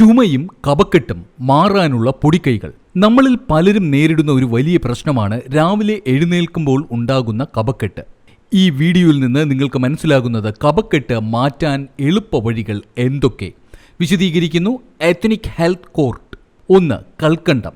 ചുമയും കപക്കെട്ടും മാറാനുള്ള പൊടിക്കൈകൾ. നമ്മളിൽ പലരും നേരിടുന്ന ഒരു വലിയ പ്രശ്നമാണ് രാവിലെ എഴുന്നേൽക്കുമ്പോൾ ഉണ്ടാകുന്ന കപക്കെട്ട്. ഈ വീഡിയോയിൽ നിന്ന് നിങ്ങൾക്ക് മനസ്സിലാകുന്നത് കപക്കെട്ട് മാറ്റാൻ എളുപ്പ വഴികൾ എന്തൊക്കെ? വിശദീകരിക്കുന്നു എത്നിക് ഹെൽത്ത് കോർട്ട് ഒന്ന് കൽക്കണ്ടം.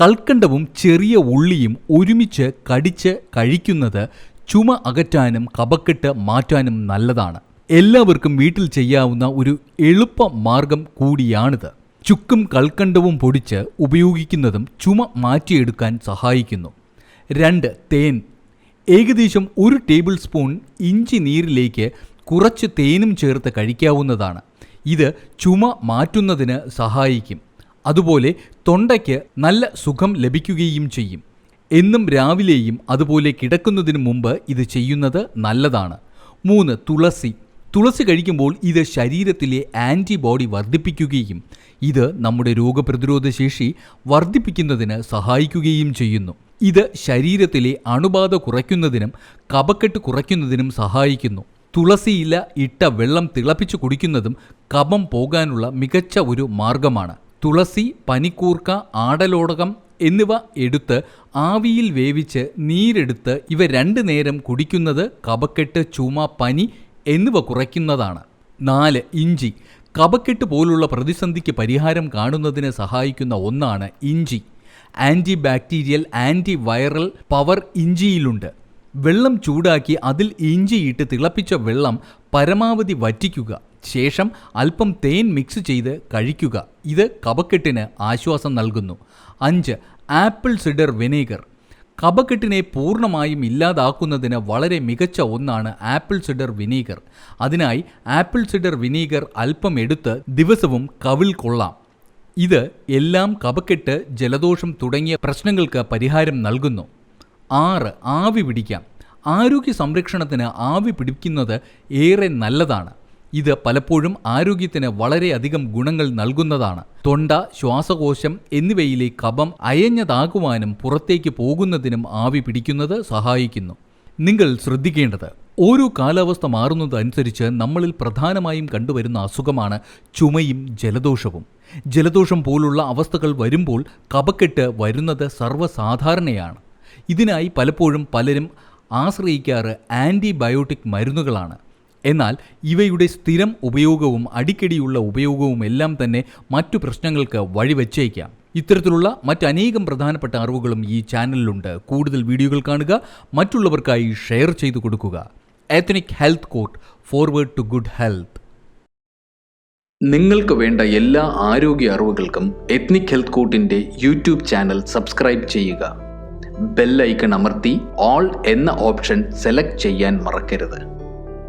കൽക്കണ്ടവും ചെറിയ ഉള്ളിയും ഒരുമിച്ച് കടിച്ച് കഴിക്കുന്നത് ചുമ അകറ്റാനും കപക്കെട്ട് മാറ്റാനും നല്ലതാണ്. എല്ലാവർക്കും വീട്ടിൽ ചെയ്യാവുന്ന ഒരു എളുപ്പ മാർഗം കൂടിയാണിത്. ചുക്കും കൽക്കണ്ടവും പൊടിച്ച് ഉപയോഗിക്കുന്നതും ചുമ മാറ്റിയെടുക്കാൻ സഹായിക്കുന്നു. രണ്ട് തേൻ. ഏകദേശം ഒരു ടേബിൾ സ്പൂൺ ഇഞ്ചി നീരിലേക്ക് കുറച്ച് തേനും ചേർത്ത് കഴിക്കാവുന്നതാണ്. ഇത് ചുമ മാറ്റുന്നതിന് സഹായിക്കും. അതുപോലെ തൊണ്ടയ്ക്ക് നല്ല സുഖം ലഭിക്കുകയും ചെയ്യും. എന്നും രാവിലെയും അതുപോലെ കിടക്കുന്നതിന് മുമ്പ് ഇത് ചെയ്യുന്നത് നല്ലതാണ്. മൂന്ന് തുളസി. തുളസി കഴിക്കുമ്പോൾ ഇത് ശരീരത്തിലെ ആന്റിബോഡി വർദ്ധിപ്പിക്കുകയും ഇത് നമ്മുടെ രോഗപ്രതിരോധ ശേഷി വർദ്ധിപ്പിക്കുന്നതിന് സഹായിക്കുകയും ചെയ്യുന്നു. ഇത് ശരീരത്തിലെ അണുബാധ കുറയ്ക്കുന്നതിനും കപക്കെട്ട് കുറയ്ക്കുന്നതിനും സഹായിക്കുന്നു. തുളസിയില ഇട്ട വെള്ളം തിളപ്പിച്ച് കുടിക്കുന്നതും കപം പോകാനുള്ള മികച്ച ഒരു മാർഗമാണ്. തുളസി പനിക്കൂർക്ക ആടലോടകം എന്നിവ എടുത്ത് ആവിയിൽ വേവിച്ച് നീരെടുത്ത് ഇവ രണ്ടു നേരം കുടിക്കുന്നത് കപക്കെട്ട് ചുമ പനി എന്നിവ കുറയ്ക്കുന്നതാണ്. നാല് ഇഞ്ചി. കപക്കെട്ട് പോലുള്ള പ്രതിസന്ധിക്ക് പരിഹാരം കാണുന്നതിന് സഹായിക്കുന്ന ഒന്നാണ് ഇഞ്ചി. Anti bacterial anti viral power ഇഞ്ചിയിലുണ്ട്. വെള്ളം ചൂടാക്കി അതിൽ ഇഞ്ചിയിട്ട് തിളപ്പിച്ച വെള്ളം പരമാവധി വറ്റിക്കുക. ശേഷം അല്പം തേൻ മിക്സ് ചെയ്ത് കഴിക്കുക. ഇത് കപക്കെട്ടിന് ആശ്വാസം നൽകുന്നു. അഞ്ച് ആപ്പിൾ സിഡർ വിനേഗർ. കപക്കെട്ടിനെ പൂർണമായും ഇല്ലാതാക്കുന്നതിന് വളരെ മികച്ച ഒന്നാണ് ആപ്പിൾ സിഡർ വിനീഗർ. അതിനായി ആപ്പിൾ സിഡർ വിനീഗർ അല്പം എടുത്ത് ദിവസവും കവിൾ കൊള്ളാം. ഇത് എല്ലാം കപക്കെട്ട് ജലദോഷം തുടങ്ങിയ പ്രശ്നങ്ങൾക്ക് പരിഹാരം നൽകുന്നു. ആറ് ആവി പിടിക്കാം. ആരോഗ്യ സംരക്ഷണത്തിന് ആവി പിടിക്കുന്നത് ഏറെ നല്ലതാണ്. ഇത് പലപ്പോഴും ആരോഗ്യത്തിന് വളരെയധികം ഗുണങ്ങൾ നൽകുന്നതാണ്. തൊണ്ട ശ്വാസകോശം എന്നിവയിലെ കഫം അയഞ്ഞതാകുവാനും പുറത്തേക്ക് പോകുന്നതിനും ആവി പിടിക്കുന്നത് സഹായിക്കുന്നു. നിങ്ങൾ ശ്രദ്ധിക്കേണ്ടത് ഓരോ കാലാവസ്ഥ മാറുന്നതനുസരിച്ച് നമ്മളിൽ പ്രധാനമായും കണ്ടുവരുന്ന അസുഖമാണ് ചുമയും ജലദോഷവും. ജലദോഷം പോലുള്ള അവസ്ഥകൾ വരുമ്പോൾ കപക്കെട്ട് വരുന്നത് സർവസാധാരണയാണ്. ഇതിനായി പലപ്പോഴും പലരും ആശ്രയിക്കാറ് ആന്റിബയോട്ടിക് മരുന്നുകളാണ്. എന്നാൽ ഇവയുടെ സ്ഥിരം ഉപയോഗവും അടിക്കടിയുള്ള ഉപയോഗവും എല്ലാം തന്നെ മറ്റു പ്രശ്നങ്ങൾക്ക് വഴിവെച്ചേക്കാം ഇത്തരത്തിലുള്ള മറ്റനേകം പ്രധാനപ്പെട്ട അറിവുകളും ഈ ചാനലിലുണ്ട്. കൂടുതൽ വീഡിയോകൾ കാണുക മറ്റുള്ളവർക്കായി ഷെയർ ചെയ്തു കൊടുക്കുക. Ethnic health court forward to good health നിങ്ങൾക്ക് വേണ്ട എല്ലാ ആരോഗ്യ അറിവുകൾക്കും എത്നിക് ഹെൽത്ത് കോട്ടിന്റെ യൂട്യൂബ് ചാനൽ സബ്സ്ക്രൈബ് ചെയ്യുക. ബെല്ലൈക്കൺ അമർത്തി ഓൾ എന്ന ഓപ്ഷൻ സെലക്ട് ചെയ്യാൻ മറക്കരുത്.